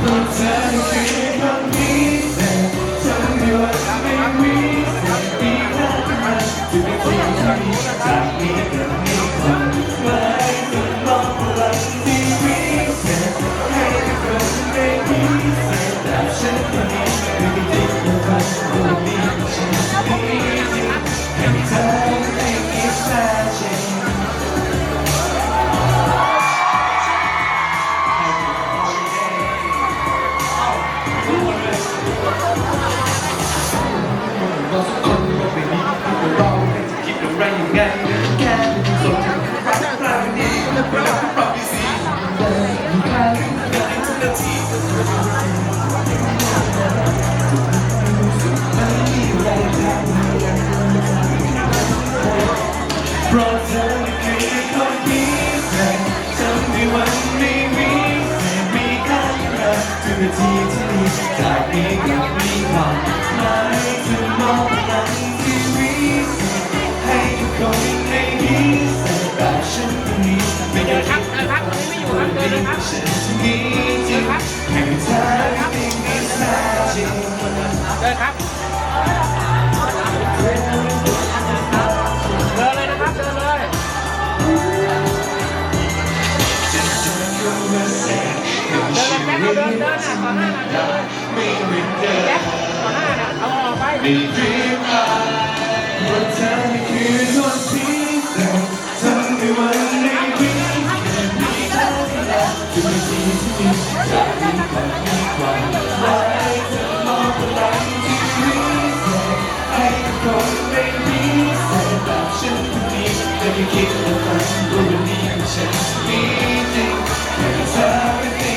不再去让你。 ไรอย่างไงแค่สนใจรักปราณีเวลาที่ปรับดีสีเดินทางเดินทุกนาทีเพราะเธอคือคนดีแต่ทำให้วันไม่มีมีค่าทุกนาทีที่จากนี้ยังมีความหมายถึง เดินครับ เดินเลยนะครับ เดินเลย เดินเลยแจ็คเดินเดินนะต่อหน้านะเดินเลยแจ็คต่อหน้านะเอาออกไปเดิน Let me keep the fashion going the chest. Meeting, every time